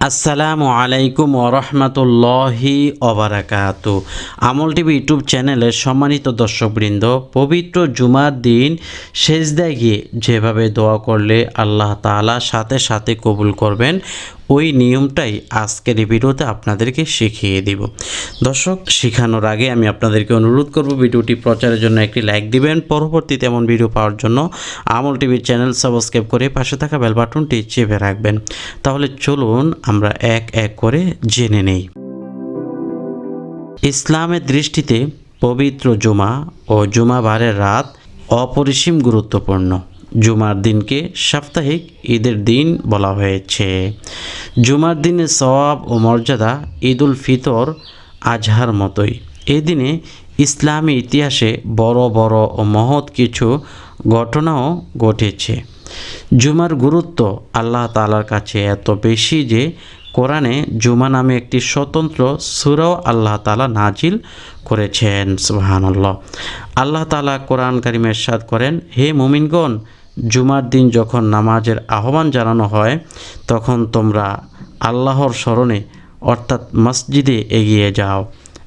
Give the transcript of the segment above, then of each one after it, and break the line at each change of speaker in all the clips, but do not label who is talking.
আসসালামু আলাইকুম ওরহমতুল্লাহি অবরাকাত আমল টিভি ইউটিউব চ্যানেলের সম্মানিত দর্শকবৃন্দ, পবিত্র জুমার দিন সেজদায় গিয়ে যেভাবে দোয়া করলে আল্লাহ তাআলা সাথে সাথে কবুল করবেন ওই নিয়মটাই আজকের এই ভিডিওতে আপনাদেরকে শিখিয়ে দিব। দর্শক, শেখানোর আগে আমি আপনাদেরকে অনুরোধ করব, ভিডিওটি প্রচারের জন্য একটি লাইক দিবেন। পরবর্তীতে এমন ভিডিও পাওয়ার জন্য আমল টিভির চ্যানেল সাবস্ক্রাইব করে পাশে থাকা বেল বাটনটি চেপে রাখবেন। তাহলে চলুন আমরা এক এক করে জেনে নেই। ইসলামের দৃষ্টিতে পবিত্র জুমা ও জুমাবারের রাত অপরিসীম গুরুত্বপূর্ণ। জুমার দিনকে সাপ্তাহিক ঈদের দিন বলা হয়েছে। জুমার দিনে সওয়াব ও মর্যাদা ঈদুল ফিতর আজহার মতোই। এই দিনে ইসলামী ইতিহাসে বড় বড় ও মহৎ কিছু ঘটনাও ঘটেছে। জুমার গুরুত্ব আল্লাহ তালার কাছে এত বেশি যে কোরআনে জুমা নামে একটি স্বতন্ত্র সুরাও আল্লাহ তালা নাজিল করেছেন। সুবাহানল্লাহ। আল্লাহ তালা কোরআন কারিমের সাদ করেন, হে মুমিনগণ জুমার দিন যখন নামাজের আহ্বান জানানো হয়, তখন তোমরা আল্লাহর স্মরণে, অর্থাৎ মসজিদে এগিয়ে যাও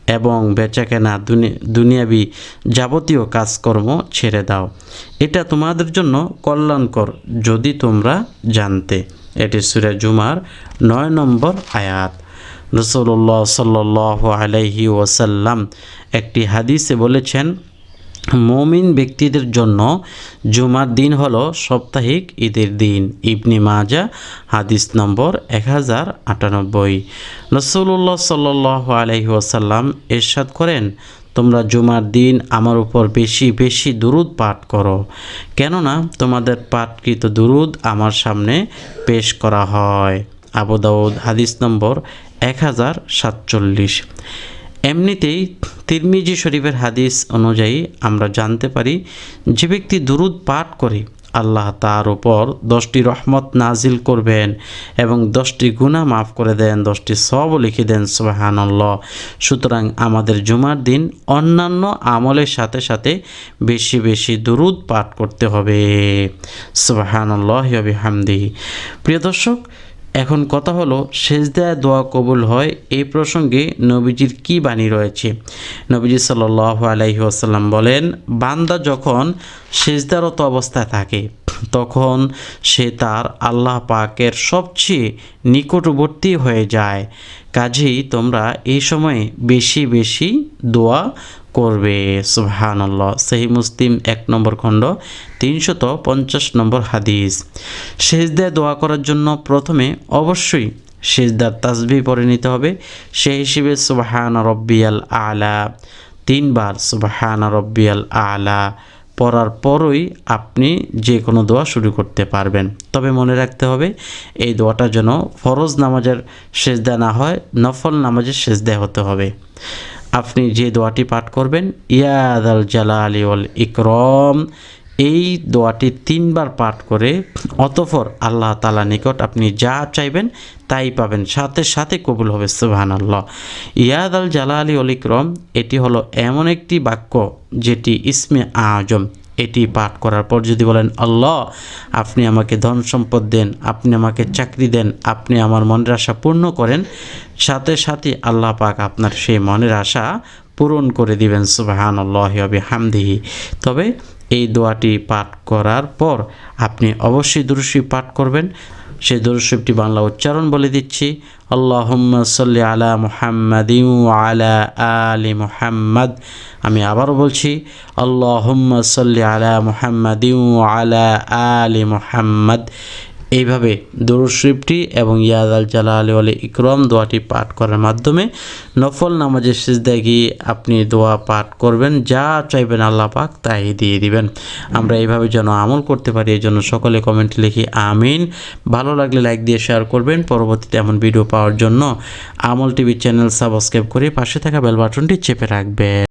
এবং বেচাকেনা দুনিয়াবি যাবতীয় কাজকর্ম ছেড়ে দাও। এটা তোমাদের জন্য কল্যাণকর যদি তোমরা জানতে। এটি সুরে জুমার নয় নম্বর আয়াত। রসুল্লাহ সাল্লাহ আলাইহি ওসাল্লাম একটি হাদিসে বলেছেন মমিন ব্যক্তিদের জন্য জুমার দিন হল সাপ্তাহিক ঈদের দিন। ইবনি মাজা হাদিস নম্বর এক হাজার আটানব্বই। রসুল্লাহ সাল্লাহ আলহি ওসাল্লাম এরশাদ করেন, তোমরা জুমার দিন আমার উপর বেশি বেশি দুরুদ পাঠ করো। কেননা তোমাদের পাঠকৃত দুরুদ আমার সামনে পেশ করা হয়। আবু দাউদ, হাদিস নম্বর এক হাজার সাতচল্লিশ। এমনিতেই তিরমিজি শরীফের হাদিস অনুযায়ী আমরা জানতে পারি, যে ব্যক্তি দুরুদ পাঠ করে, আল্লাহ তার উপর দশটি রহমত নাজিল করবেন এবং দশটি গুণা মাফ করে দেন, দশটি সবও লিখে দেন, সুবাহানল্লাহ। সুতরাং আমাদের জুমার দিন অন্যান্য আমলের সাথে সাথে বেশি বেশি দুরুদ পাঠ করতে হবে। সুবাহানল্লাহ হামদি প্রিয় দর্শক এখন কথা হলো, সেজদায় দোয়া কবুল হয় এই প্রসঙ্গে নবীজির কি বাণী রয়েছে? নবীজি সাল্লাহ আলাইহি আসাল্লাম বলেন, বান্দা যখন সেজদারত অবস্থায় থাকে তখন সে তার আল্লাহ পাকের সবচেয়ে নিকটবর্তী হয়ে যায়। কাজেই তোমরা এই সময়ে বেশি বেশি দোয়া করবে। সুবহানাল্লাহ। সেই মুসলিম এক নম্বর খণ্ড, তিনশত পঞ্চাশ নম্বর হাদিস। সেজদায় দোয়া করার জন্য প্রথমে অবশ্যই সেজদার তাসবি পরে নিতে হবে। সেই হিসেবে সুবাহান রব্বিয়াল আলা, তিনবার সুবাহান রব্বিয়াল আলা পড়ার পরই আপনি যে কোনো দোয়া শুরু করতে পারবেন। তবে মনে রাখতে হবে, এই দোয়াটা যেন ফরজ নামাজের সেজদা না হয়, নফল নামাজের সেজদা হতে হবে। আপনি যে দোয়াটি পাঠ করবেন ইয়াদ আল জালালি ওয়াল ইকরম এই দোয়াটি তিনবার পাঠ করে অতফর আল্লাহ তালা নিকট আপনি যা চাইবেন তাই পাবেন। সাথে সাথে কবুল হবে সুবাহান আল্লাহ ইয়াদ আল জালা আলী অলিক্রম এটি হলো এমন একটি বাক্য যেটি ইসমে আজম, এটি পাঠ করার পর যদি বলেন, আল্লাহ, আপনি আমাকে ধন সম্পদ দেন, আপনি আমাকে চাকরি দেন, আপনি আমার মনের আশা পূর্ণ করেন, সাথে সাথে আল্লাহ পাক আপনার সেই মনের আশা পূরণ করে দিবেন সুবাহান আল্লাহ হামদিহি তবে এই দোয়াটি পাঠ করার পর আপনি অবশ্যই দুরুশি পাঠ করবেন। সেই দুরুশিবটি বাংলা উচ্চারণ বলে দিচ্ছি আল্লাহ সাল্লি আলা মুহাম্মদ আলা আলি মুহাম্মদ। আমি আবারও বলছি আল্লাহ সাল্লি আলা মুহাম্মদ আলা আলি মুহাম্মদ। এইভাবে দরুদ শরীফটি এবং ইয়াদ আল জালা আলী আলী ইকরম দোয়াটি পাঠ করার মাধ্যমে নফল নামাজের সিজদায় গিয়ে আপনি দোয়া পাঠ করবেন, যা চাইবেন আল্লাহ পাক তাই দিয়ে দিবেন। আমরা এইভাবে যেন আমল করতে পারি এই জন্য সকলে কমেন্ট লিখি আমিন। ভালো লাগলে লাইক দিয়ে শেয়ার করবেন। পরবর্তীতে এমন ভিডিও পাওয়ার জন্য আমল টিভি চ্যানেল সাবস্ক্রাইব করে পাশে থাকা বেল বাটনটি চেপে রাখবেন।